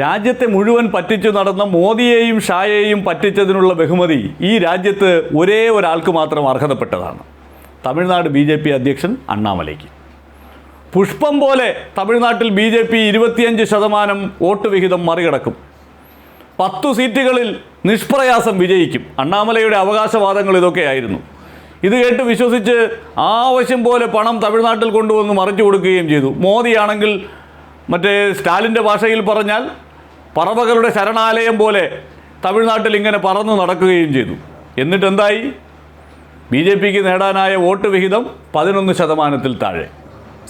രാജ്യത്തെ മുഴുവൻ പറ്റിച്ചു നടന്ന മോദിയെയും ഷായെയും പറ്റിച്ചതിനുള്ള ബഹുമതി ഈ രാജ്യത്ത് ഒരേ ഒരാൾക്ക് മാത്രം അർഹതപ്പെട്ടതാണ്. തമിഴ്നാട് ബി ജെ പി അധ്യക്ഷൻ അണ്ണാമലയ്ക്ക് പുഷ്പം പോലെ തമിഴ്നാട്ടിൽ ബി ജെ പി ഇരുപത്തിയഞ്ച് ശതമാനം വോട്ട് വിഹിതം മറികടക്കും. പത്തു സീറ്റുകളിൽ നിഷ്പ്രയാസം വിജയിക്കും. അണ്ണാമലയുടെ അവകാശവാദങ്ങൾ ഇതൊക്കെയായിരുന്നു. ഇത് കേട്ട് വിശ്വസിച്ച് ആവശ്യം പോലെ പണം തമിഴ്നാട്ടിൽ കൊണ്ടുവന്ന് മറിച്ചു കൊടുക്കുകയും ചെയ്തു. മോദിയാണെങ്കിൽ മറ്റേ സ്റ്റാലിന്റെ ഭാഷയിൽ പറഞ്ഞാൽ പറവകളുടെ ശരണാലയം പോലെ തമിഴ്നാട്ടിൽ ഇങ്ങനെ പറന്നു നടക്കുകയും ചെയ്തു. എന്നിട്ടെന്തായി? ബി ജെ പിക്ക് നേടാനായ വോട്ട് വിഹിതം പതിനൊന്ന് ശതമാനത്തിൽ താഴെ.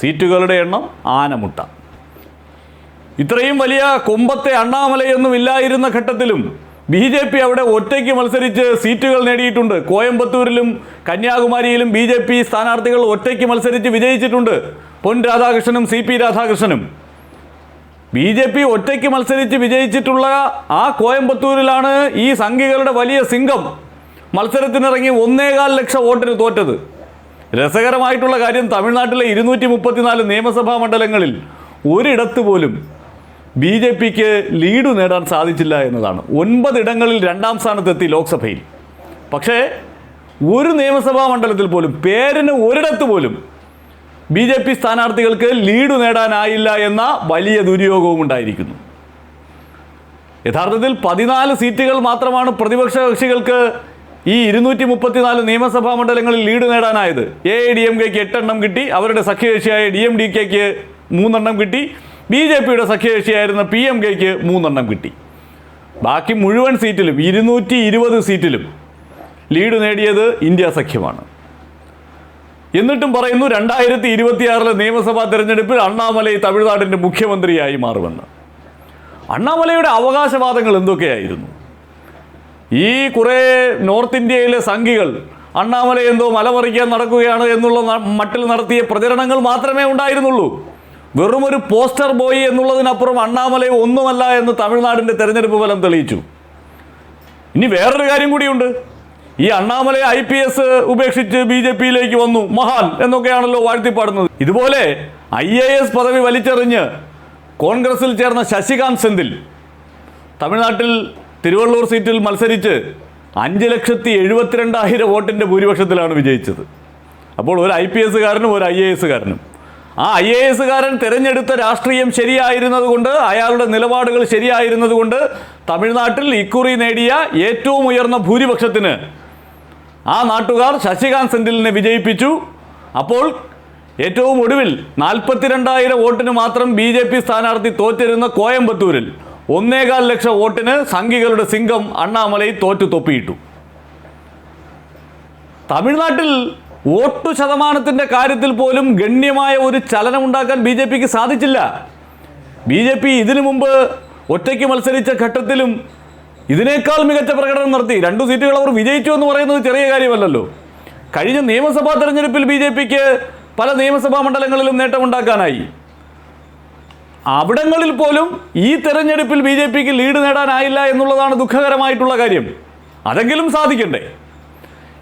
സീറ്റുകളുടെ എണ്ണം ആനമുട്ട. ഇത്രയും വലിയ കുമ്പത്തെ അണ്ണാമലയൊന്നും ഇല്ലായിരുന്ന ഘട്ടത്തിലും ബി ജെ പി അവിടെ ഒറ്റയ്ക്ക് മത്സരിച്ച് സീറ്റുകൾ നേടിയിട്ടുണ്ട്. കോയമ്പത്തൂരിലും കന്യാകുമാരിയിലും ബി ജെ പി സ്ഥാനാർത്ഥികൾ ഒറ്റയ്ക്ക് മത്സരിച്ച് വിജയിച്ചിട്ടുണ്ട്. പൊൻ രാധാകൃഷ്ണനും സി പി രാധാകൃഷ്ണനും. ബി ജെ പി ഒറ്റയ്ക്ക് മത്സരിച്ച് വിജയിച്ചിട്ടുള്ള ആ കോയമ്പത്തൂരിലാണ് ഈ സംഘികളുടെ വലിയ സിംഗം മത്സരത്തിനിറങ്ങി ഒന്നേകാൽ ലക്ഷം വോട്ടിന് തോറ്റത്. രസകരമായിട്ടുള്ള കാര്യം തമിഴ്നാട്ടിലെ ഇരുന്നൂറ്റി മുപ്പത്തിനാല് നിയമസഭാ മണ്ഡലങ്ങളിൽ ഒരിടത്ത് പോലും ബി ജെ പിക്ക് ലീഡ് നേടാൻ സാധിച്ചില്ല എന്നതാണ്. ഒൻപതിടങ്ങളിൽ രണ്ടാം സ്ഥാനത്തെത്തി ലോക്സഭയിൽ. പക്ഷേ ഒരു നിയമസഭാ മണ്ഡലത്തിൽ പോലും പേരിന് ഒരിടത്ത് പോലും ബി ജെ പി സ്ഥാനാർത്ഥികൾക്ക് ലീഡ് നേടാനായില്ല എന്ന വലിയ ദുര്യോഗവും ഉണ്ടായിരിക്കുന്നു. യഥാർത്ഥത്തിൽ പതിനാല് സീറ്റുകൾ മാത്രമാണ് പ്രതിപക്ഷ കക്ഷികൾക്ക് ഈ ഇരുന്നൂറ്റി മുപ്പത്തിനാല് നിയമസഭാ മണ്ഡലങ്ങളിൽ ലീഡ് നേടാനായത്. എ ഐ ഡി എം കെക്ക് എട്ടെണ്ണം കിട്ടി. അവരുടെ സഖ്യകക്ഷിയായ ഡി എം ഡി കെക്ക് മൂന്നെണ്ണം കിട്ടി. ബി ജെ പിയുടെ സഖ്യകക്ഷിയായിരുന്ന പി എം കെക്ക് മൂന്നെണ്ണം കിട്ടി. ബാക്കി മുഴുവൻ സീറ്റിലും ഇരുന്നൂറ്റി ഇരുപത് സീറ്റിലും ലീഡ് നേടിയത് ഇന്ത്യ സഖ്യമാണ്. എന്നിട്ടും പറയുന്നു രണ്ടായിരത്തി ഇരുപത്തിയാറിലെ നിയമസഭാ തെരഞ്ഞെടുപ്പിൽ അണ്ണാമലൈ തമിഴ്നാടിന്റെ മുഖ്യമന്ത്രിയായി മാറുമെന്ന്. അണ്ണാമലയുടെ അവകാശവാദങ്ങൾ എന്തൊക്കെയായിരുന്നു? ഈ കുറേ നോർത്ത് ഇന്ത്യയിലെ സംഘികൾ അണ്ണാമല എന്തോ മലമറിക്കാൻ നടക്കുകയാണ് എന്നുള്ള മട്ടിൽ നടത്തിയ പ്രചരണങ്ങൾ മാത്രമേ ഉണ്ടായിരുന്നുള്ളൂ. വെറും ഒരു പോസ്റ്റർ ബോയ് എന്നുള്ളതിനപ്പുറം അണ്ണാമല ഒന്നുമല്ല എന്ന് തമിഴ്നാടിന്റെ തെരഞ്ഞെടുപ്പ് ഫലം തെളിയിച്ചു. ഇനി വേറൊരു കാര്യം കൂടിയുണ്ട്. ഈ അണ്ണാമല ഐ പി എസ് ഉപേക്ഷിച്ച് ബി ജെ പിയിലേക്ക് വന്നു. മഹാൻ എന്നൊക്കെയാണല്ലോ വാഴ്ത്തിപ്പാടുന്നത്. ഇതുപോലെ ഐ എ എസ് പദവി വലിച്ചെറിഞ്ഞ് കോൺഗ്രസിൽ ചേർന്ന ശശികാന്ത് സെന്തിൽ തമിഴ്നാട്ടിൽ തിരുവള്ളൂർ സീറ്റിൽ മത്സരിച്ച് അഞ്ച് ലക്ഷത്തി എഴുപത്തിരണ്ടായിരം വോട്ടിന്റെ ഭൂരിപക്ഷത്തിലാണ് വിജയിച്ചത്. അപ്പോൾ ഒരു ഐ പി എസ്സുകാരനും ഒരു ഐ എ എസ്സുകാരനും. ആ ഐ എ എസ്സുകാരൻ തിരഞ്ഞെടുത്ത രാഷ്ട്രീയം ശരിയായിരുന്നത് കൊണ്ട് അയാളുടെ നിലപാടുകൾ ശരിയായിരുന്നത് കൊണ്ട് തമിഴ്നാട്ടിൽ ഇക്കുറി നേടിയ ഏറ്റവും ഉയർന്ന ഭൂരിപക്ഷത്തിന് ആ നാട്ടുകാർ ശശികാന്ത് സെന്തിലിനെ വിജയിപ്പിച്ചു. അപ്പോൾ ഏറ്റവും ഒടുവിൽ നാൽപ്പത്തിരണ്ടായിരം വോട്ടിന് മാത്രം ബി ജെ പി സ്ഥാനാർത്ഥി തോറ്റിരുന്ന കോയമ്പത്തൂരിൽ ഒന്നേകാൽ ലക്ഷം വോട്ടിന് സംഘികളുടെ സിംഗം അണ്ണാമലൈ തോറ്റു തൊപ്പിയിട്ടു. തമിഴ്നാട്ടിൽ വോട്ടു ശതമാനത്തിന്റെ കാര്യത്തിൽ പോലും ഗണ്യമായ ഒരു ചലനമുണ്ടാക്കാൻ ബി ജെ പിക്ക് സാധിച്ചില്ല. ബി ജെ പി ഇതിനു മുമ്പ് ഒറ്റയ്ക്ക് മത്സരിച്ച ഘട്ടത്തിലും ഇതിനേക്കാൾ മികച്ച പ്രകടനം നടത്തി. രണ്ടു സീറ്റുകൾ അവർ വിജയിച്ചു എന്ന് പറയുന്നത് ചെറിയ കാര്യമല്ലല്ലോ. കഴിഞ്ഞ നിയമസഭാ തെരഞ്ഞെടുപ്പിൽ ബി ജെ പിക്ക് പല നിയമസഭാ മണ്ഡലങ്ങളിലും നേട്ടമുണ്ടാക്കാനായി. അവിടങ്ങളിൽ പോലും ഈ തെരഞ്ഞെടുപ്പിൽ ബി ജെ പിക്ക് ലീഡ് നേടാനായില്ല എന്നുള്ളതാണ് ദുഃഖകരമായിട്ടുള്ള കാര്യം. അതെങ്കിലും സാധിക്കണ്ടേ?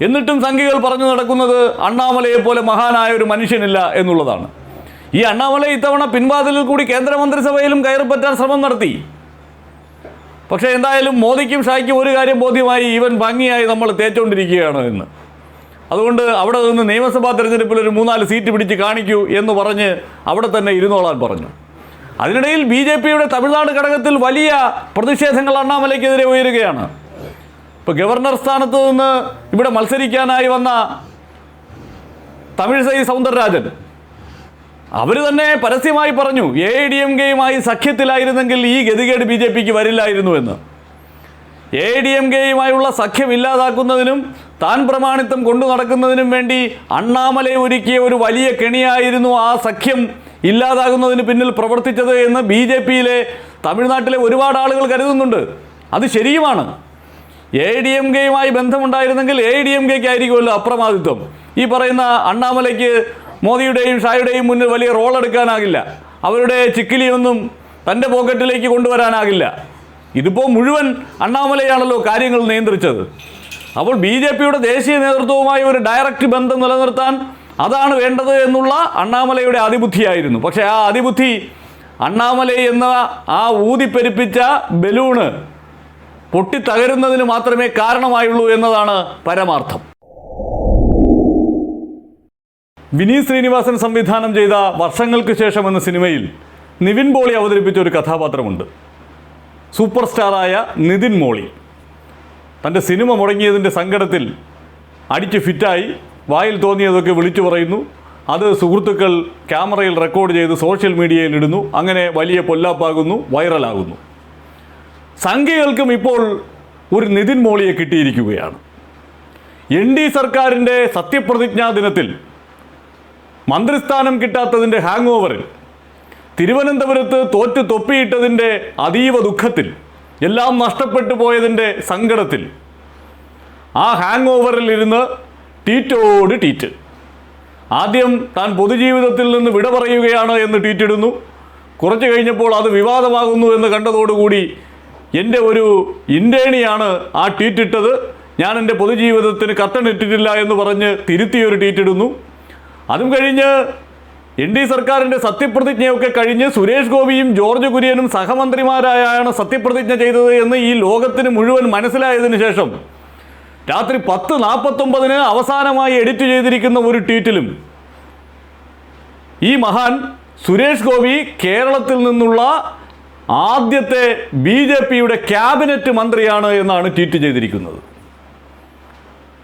എന്നിട്ടും സംഖ്യകൾ പറഞ്ഞു നടക്കുന്നത് അണ്ണാമലയെ പോലെ മഹാനായ ഒരു മനുഷ്യനില്ല എന്നുള്ളതാണ്. ഈ അണ്ണാമല ഇത്തവണ പിൻവാതിലിൽ കൂടി കേന്ദ്രമന്ത്രിസഭയിലും കയറിപ്പറ്റാൻ ശ്രമം നടത്തി. പക്ഷേ എന്തായാലും മോദിക്കും ഷായ്ക്കും ഒരു കാര്യം ബോധ്യമായി ഇവൻ ഭംഗിയായി നമ്മൾ തേച്ചുകൊണ്ടിരിക്കുകയാണ് എന്ന് അതുകൊണ്ട് അവിടെ നിന്ന് നിയമസഭാ തെരഞ്ഞെടുപ്പിൽ ഒരു മൂന്നാൽ സീറ്റ് പിടിച്ച് കാണിക്കൂ എന്ന് പറഞ്ഞ് അവിടെ തന്നെ ഇരുന്നോളാൻ പറഞ്ഞു. അതിനിടയിൽ ബി ജെ പിയുടെ തമിഴ്നാട് ഘടകത്തിൽ വലിയ പ്രതിഷേധങ്ങൾ അണ്ണാമലയ്ക്കെതിരെ ഉയരുകയാണ്. ഇപ്പോൾ ഗവർണർ സ്ഥാനത്ത് നിന്ന് ഇവിടെ മത്സരിക്കാനായി വന്ന തമിഴ്സൈ സൗന്ദരരാജൻ അവർ തന്നെ പരസ്യമായി പറഞ്ഞു എ ഡി എം കെയുമായി സഖ്യത്തിലായിരുന്നെങ്കിൽ ഈ ഗതികേട് ബി ജെ പിക്ക് വരില്ലായിരുന്നു എന്ന്. എ ഡി എം കെയുമായുള്ള സഖ്യം ഇല്ലാതാക്കുന്നതിനും താൻ പ്രമാണിത്വം കൊണ്ടു നടക്കുന്നതിനും വേണ്ടി അണ്ണാമലയെ ഒരുക്കിയ ഒരു വലിയ കെണിയായിരുന്നു ആ സഖ്യം ഇല്ലാതാകുന്നതിന് പിന്നിൽ പ്രവർത്തിച്ചത് എന്ന് ബി ജെ പിയിലെ തമിഴ്നാട്ടിലെ ഒരുപാട് ആളുകൾ കരുതുന്നുണ്ട്. അത് ശരിയുമാണ്. എ ഡി എം കെയുമായി ബന്ധമുണ്ടായിരുന്നെങ്കിൽ എ ഡി എം കെക്ക് ആയിരിക്കുമല്ലോ അപ്രമാദിത്വം. ഈ പറയുന്ന അണ്ണാമലയ്ക്ക് മോദിയുടെയും ഷായുടെയും മുന്നിൽ വലിയ റോൾ എടുക്കാനാകില്ല. അവരുടെ ചിക്കിലിയൊന്നും തന്റെ പോക്കറ്റിലേക്ക് കൊണ്ടുവരാനാകില്ല. ഇതിപ്പോൾ മുഴുവൻ അണ്ണാമലയാണല്ലോ കാര്യങ്ങൾ നിയന്ത്രിച്ചത്. അപ്പോൾ ബി ജെ പിയുടെ ദേശീയ നേതൃത്വവുമായി ഒരു ഡയറക്റ്റ് ബന്ധം നിലനിർത്താൻ അതാണ് വേണ്ടത് എന്നുള്ള അണ്ണാമലയുടെ അതിബുദ്ധിയായിരുന്നു. പക്ഷേ ആ അതിബുദ്ധി അണ്ണാമല എന്ന ആ ഊതിപ്പെരുപ്പിച്ച ബലൂണ് പൊട്ടിത്തകരുന്നതിന് മാത്രമേ കാരണമായുള്ളൂ എന്നതാണ് പരമാർത്ഥം. വിനീത് ശ്രീനിവാസൻ സംവിധാനം ചെയ്ത വർഷങ്ങൾക്ക് ശേഷം എന്ന സിനിമയിൽ നിവിൻ പോളി അവതരിപ്പിച്ച ഒരു കഥാപാത്രമുണ്ട്. സൂപ്പർ സ്റ്റാറായ നിതിൻ മോളി. തന്റെ സിനിമ മുടങ്ങിയതിന്റെ സങ്കടത്തിൽ അടിച്ച് ഫിറ്റായി വായിൽ തോന്നിയതൊക്കെ വിളിച്ചു പറയുന്നു. അത് സുഹൃത്തുക്കൾ ക്യാമറയിൽ റെക്കോർഡ് ചെയ്ത് സോഷ്യൽ മീഡിയയിൽ ഇടുന്നു. അങ്ങനെ വലിയ പൊല്ലാപ്പാകുന്നു വൈറലാകുന്നു. സംഖ്യകൾക്കും ഇപ്പോൾ ഒരു നിതിൻ മോളിയെ കിട്ടിയിരിക്കുകയാണ്. എൻ ഡി സർക്കാരിന്റെ സത്യപ്രതിജ്ഞാ ദിനത്തിൽ മന്ത്രിസ്ഥാനം കിട്ടാത്തതിന്റെ ഹാങ് ഓവറിൽ തിരുവനന്തപുരത്ത് തോറ്റു തൊപ്പിയിട്ടതിന്റെ അതീവ ദുഃഖത്തിൽ എല്ലാം നഷ്ടപ്പെട്ടു പോയതിന്റെ സങ്കടത്തിൽ ആ ഹാങ് ഓവറിൽ ഇരുന്ന് ടീറ്റോട് ടീറ്റ്. ആദ്യം താൻ പൊതുജീവിതത്തിൽ നിന്ന് വിട പറയുകയാണ് എന്ന് ട്വീറ്റിടുന്നു കുറച്ച് കഴിഞ്ഞപ്പോൾ അത് വിവാദമാകുന്നു എന്ന് കണ്ടതോടുകൂടി എന്റെ ഒരു ഇന്റേണിയാണ് ആ ട്വീറ്റ് ഇട്ടത് ഞാൻ എന്റെ പൊതുജീവിതത്തിന് കത്തണിട്ടിട്ടില്ല എന്ന് പറഞ്ഞ് തിരുത്തിയൊരു ട്വീറ്റിടുന്നു അതും കഴിഞ്ഞ് എൻ ഡി സർക്കാരിന്റെ സത്യപ്രതിജ്ഞയൊക്കെ കഴിഞ്ഞ് സുരേഷ് ഗോപിയും ജോർജ് കുര്യനും സഹമന്ത്രിമാരായാണ് സത്യപ്രതിജ്ഞ ചെയ്തത് എന്ന് ഈ ലോകത്തിന് മുഴുവൻ മനസ്സിലായതിനു ശേഷം രാത്രി പത്ത് നാൽപ്പത്തൊമ്പതിന് അവസാനമായി എഡിറ്റ് ചെയ്തിരിക്കുന്ന ഒരു ട്വീറ്റിലും ഈ മഹാൻ സുരേഷ് ഗോപി കേരളത്തിൽ നിന്നുള്ള ആദ്യത്തെ ബി ജെ പിയുടെ ക്യാബിനറ്റ് മന്ത്രിയാണ് എന്നാണ് ട്വീറ്റ് ചെയ്തിരിക്കുന്നത്.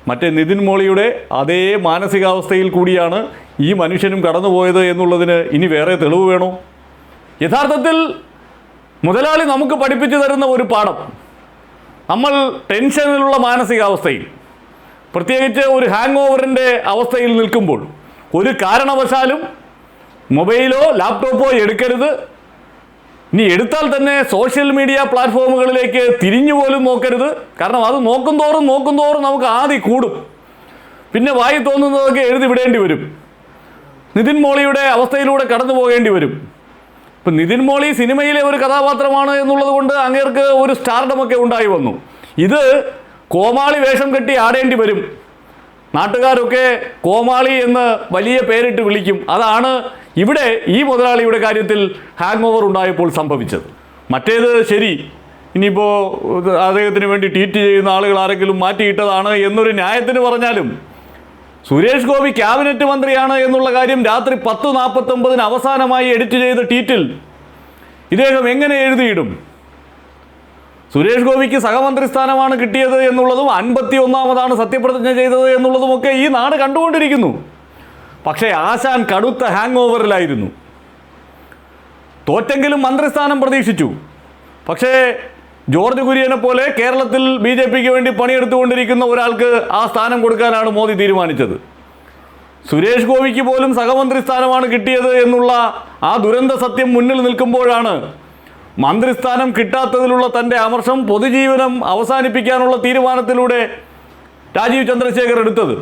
മറ്റേ നിതിൻ മോളിയുടെ അതേ മാനസികാവസ്ഥയിൽ കൂടിയാണ് ഈ മനുഷ്യനും കടന്നുപോയത് എന്നുള്ളതിന് ഇനി വേറെ തെളിവ് വേണോ? യഥാർത്ഥത്തിൽ മുതലാളി നമുക്ക് പഠിപ്പിച്ചു തരുന്ന ഒരു പാഠം. നമ്മൾ ടെൻഷനിലുള്ള മാനസികാവസ്ഥയിൽ പ്രത്യേകിച്ച് ഒരു ഹാങ് ഓവറിന്റെ അവസ്ഥയിൽ നിൽക്കുമ്പോൾ ഒരു കാരണവശാലും മൊബൈലോ ലാപ്ടോപ്പോ എടുക്കരുത്. ഇനി എടുത്താൽ തന്നെ സോഷ്യൽ മീഡിയ പ്ലാറ്റ്ഫോമുകളിലേക്ക് തിരിഞ്ഞു പോലും നോക്കരുത്. കാരണം അത് നോക്കും തോറും നോക്കും തോറും നമുക്ക് ആദി കൂടും. പിന്നെ വായി തോന്നുന്നതൊക്കെ എഴുതി വിടേണ്ടി വരും. നിതിൻ മോളിയുടെ അവസ്ഥയിലൂടെ കടന്നു പോകേണ്ടി വരും. ഇപ്പം നിതിൻ മോളി സിനിമയിലെ ഒരു കഥാപാത്രമാണ് എന്നുള്ളത് കൊണ്ട് അങ്ങേർക്ക് ഒരു സ്റ്റാർഡമൊക്കെ ഉണ്ടായി വന്നു. ഇത് കോമാളി വേഷം കെട്ടി ആടേണ്ടി വരും. നാട്ടുകാരൊക്കെ കോമാളി എന്ന് വലിയ പേരിട്ട് വിളിക്കും. അതാണ് ഇവിടെ ഈ മുതലാളിയുടെ കാര്യത്തിൽ ഹാങ് ഓവർ ഉണ്ടായപ്പോൾ സംഭവിച്ചത്. മറ്റേത് ശരി. ഇനിയിപ്പോൾ അദ്ദേഹത്തിന് വേണ്ടി ട്വീറ്റ് ചെയ്യുന്ന ആളുകൾ ആരെങ്കിലും മാറ്റിയിട്ടതാണ് എന്നൊരു ന്യായത്തിന് പറഞ്ഞാലും സുരേഷ് ഗോപി ക്യാബിനറ്റ് മന്ത്രിയാണ് എന്നുള്ള കാര്യം രാത്രി പത്ത് നാൽപ്പത്തൊമ്പതിന് അവസാനമായി എഡിറ്റ് ചെയ്ത ട്വീറ്റിൽ ഇദ്ദേഹം എങ്ങനെ എഴുതിയിടും? സുരേഷ് ഗോപിക്ക് സഹമന്ത്രി സ്ഥാനമാണ് കിട്ടിയത് എന്നുള്ളതും അൻപത്തി ഒന്നാമതാണ് സത്യപ്രതിജ്ഞ ചെയ്തത് എന്നുള്ളതുമൊക്കെ ഈ നാട് കണ്ടുകൊണ്ടിരിക്കുന്നു. പക്ഷേ ആശാൻ കടുത്ത ഹാങ് ഓവറിലായിരുന്നു തോറ്റെങ്കിലും മന്ത്രിസ്ഥാനം പ്രതീക്ഷിച്ചു. പക്ഷേ ജോർജ് കുര്യനെ പോലെ കേരളത്തിൽ ബി ജെ പിക്ക് വേണ്ടി പണിയെടുത്തുകൊണ്ടിരിക്കുന്ന ഒരാൾക്ക് ആ സ്ഥാനം കൊടുക്കാനാണ് മോദി തീരുമാനിച്ചത്. സുരേഷ് ഗോപിക്ക് പോലും സഹമന്ത്രി സ്ഥാനമാണ് കിട്ടിയത് എന്നുള്ള ആ ദുരന്ത സത്യം മുന്നിൽ നിൽക്കുമ്പോഴാണ് മന്ത്രിസ്ഥാനം കിട്ടാത്തതിലുള്ള തന്റെ അമർഷം പൊതുജീവനം അവസാനിപ്പിക്കാനുള്ള തീരുമാനത്തിലൂടെ രാജീവ് ചന്ദ്രശേഖർ എടുത്തത്.